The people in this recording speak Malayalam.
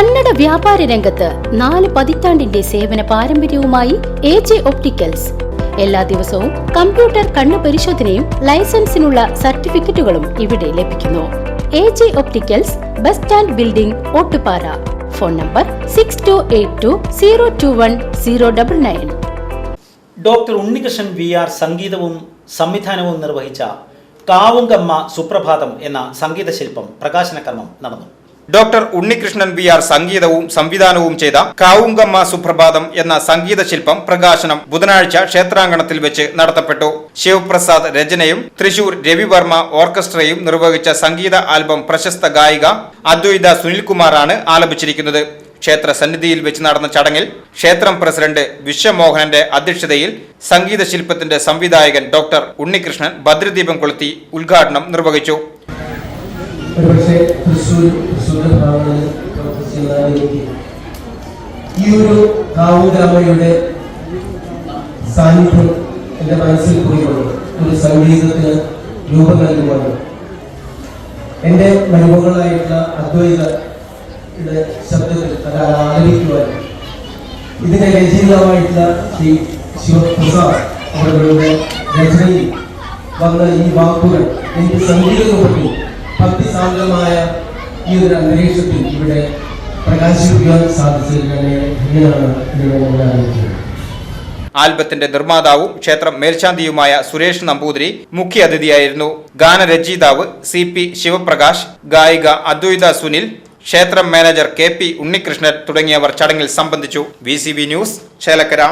കന്നഡ വ്യാപാര രംഗത്ത് നാല് പതിറ്റാണ്ടിന്റെ സേവന പാരമ്പര്യവുമായി എ ജെ ഒപ്റ്റിക്കൽസ്. എല്ലാ ദിവസവും കമ്പ്യൂട്ടർ കണ്ണു പരിശോധനയും ലൈസൻസിനുള്ള സർട്ടിഫിക്കറ്റുകളും ഇവിടെ ലഭിക്കുന്നു. A J opticals bus stand building Ottupara. Phone number six two eight two zero two one zero double nine doctor Unnikrishnan V R സംഗീതവും സംവിധാനവും നിർവഹിച്ച കാവുങ്കമ്മ സുപ്രഭാതം എന്ന സംഗീത ശില്പം പ്രകാശന കർമ്മം നടന്നു. ഡോക്ടർ ഉണ്ണികൃഷ്ണൻ വി ആർ സംഗീതവും സംവിധാനവും ചെയ്ത കാവുങ്കമ്മ സുപ്രഭാതം എന്ന സംഗീത ശില്പം പ്രകാശനം ബുധനാഴ്ച ക്ഷേത്രാങ്കണത്തിൽ വെച്ച് നടത്തപ്പെട്ടു. ശിവപ്രസാദ് രചനയും തൃശൂർ രവിവർമ്മ ഓർക്കസ്ട്രയും നിർവഹിച്ച സംഗീത ആൽബം പ്രശസ്ത ഗായിക അദ്വൈത സുനിൽകുമാറാണ് ആലപിച്ചിരിക്കുന്നത്. ക്ഷേത്ര സന്നിധിയിൽ വെച്ച് നടന്ന ചടങ്ങിൽ ക്ഷേത്രം പ്രസിഡന്റ് വിശ്വമോഹനന്റെ അധ്യക്ഷതയിൽ സംഗീത ശില്പത്തിന്റെ സംവിധായകൻ ഡോക്ടർ ഉണ്ണികൃഷ്ണൻ ഭദ്രദീപം കൊളുത്തി ഉദ്ഘാടനം നിർവഹിച്ചു. ഒരുപക്ഷെ തൃശ്ശൂർ തൃശ്ശൂരിന്റെ ഭാഗങ്ങളിൽ പ്രവർത്തിച്ചിരുന്ന എനിക്ക് ഈ ഒരു കാവുഗ്രാമയുടെ സാന്നിധ്യം എന്റെ മനസ്സിൽ പോയിക്കൊണ്ട് ഒരു സംഗീതത്തിന് രൂപം നൽകുവാനും എന്റെ മരുമകളായിട്ടുള്ള അദ്വൈതയുടെ ശബ്ദത്തിൽ അത് ആലപിക്കുവാനും ഇതിന്റെ രചയിതാവായിട്ടുള്ള ശ്രീ ശിവപ്രസാദ് അവരുടെ രചനയിൽ വന്ന ഈ വാക്കുകൾ എനിക്ക് സംഗീത രൂപത്തിൽ ഭക്തിസാന്ദ്രമായ ഈ ഒരു അന്തരീക്ഷത്തിൽ ഇവിടെ ഞാൻ അറിയിക്കുന്നത് ആൽബത്തിന്റെ നിർമ്മാതാവും ക്ഷേത്രം മേൽശാന്തിയുമായ സുരേഷ് നമ്പൂതിരി മുഖ്യാതിഥിയായിരുന്നു ഗാനരചയിതാവ് സി പി ശിവപ്രകാശ് ഗായിക അദ്വൈത സുനിൽ ക്ഷേത്രം മാനേജർ കെ പി ഉണ്ണികൃഷ്ണൻ തുടങ്ങിയവർ ചടങ്ങിൽ സംബന്ധിച്ചു. V news Chelakkara.